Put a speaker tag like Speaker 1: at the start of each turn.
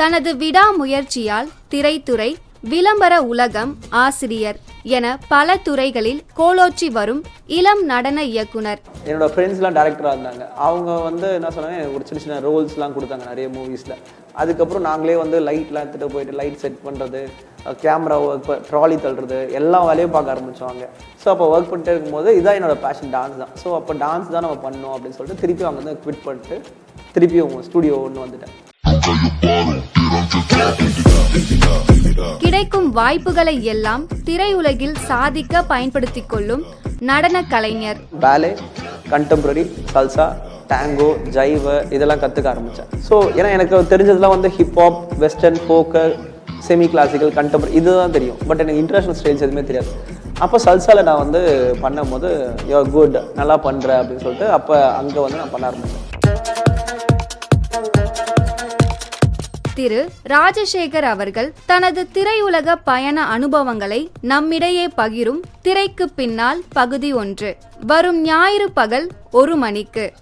Speaker 1: தனது விடாமுயற்சியால் திரைத்துறை விளம்பர உலகம் ஆசிரியர் என பல துறைகளில் கோலோச்சி வரும் இளம் நடன இயக்குனர்.
Speaker 2: என்னோட ஃப்ரெண்ட்ஸ்லாம் டேரக்டராக இருந்தாங்க. அவங்க வந்து என்ன சொன்னாங்க? ஒரு சின்ன சின்ன ரோல்ஸ்லாம் கொடுத்தாங்க நிறைய மூவிஸில் அதுக்கப்புறம் நாங்களே வந்து லைட்லாம் எடுத்துகிட்டு போயிட்டு லைட் செட் பண்ணுறது கேமரா ஒர்க் ட்ராலி தள்ளுறது எல்லா வேலையும் பார்க்க ஆரம்பிச்சோம் ஸோ அப்போ ஒர்க் பண்ணிட்டே இருக்கும்போது இதான் என்னோட பேஷன் டான்ஸ் தான். ஸோ அப்போ டான்ஸ் தான் நம்ம பண்ணோம் அப்படின்னு சொல்லிட்டு திருப்பி அவங்க வந்து குவிட் பண்ணிட்டு திருப்பி அவங்க ஸ்டூடியோ ஒன்று வந்துட்டேன்.
Speaker 1: கிடைக்கும் வாய்ப்புகளை எல்லாம் திரையுலகில் சாதிக்க பயன்படுத்திக் கொள்ளும் நடன கலைஞர்.
Speaker 2: பேலே கண்டெம்பரரி சல்சா டேங்கோ ஜைவ இதெல்லாம் கற்றுக்க ஆரம்பித்தேன் ஸோ ஏன்னா எனக்கு தெரிஞ்சதெல்லாம் வந்து hip hop western Faulkner semi classical contemporary இதுதான் தெரியும். பட் எனக்கு இன்டர்நேஷ்னல் ஸ்டைல்ஸ் எதுவுமே தெரியாது. அப்போ சல்சாவில் நான் வந்து பண்ணும்போது யூஆர் குட் நல்லா பண்ணுற அப்படின்னு சொல்லிட்டு அப்போ அங்கே வந்து நான் பண்ண ஆரம்பித்தேன்
Speaker 1: திரு ராஜசேகர் அவர்கள் தனது திரையுலக பயண அனுபவங்களை நம்மிடையே பகிரும் திரைக்கு பின்னால் பகுதி ஒன்று. வரும் ஞாயிறு பகல் ஒரு மணிக்கு.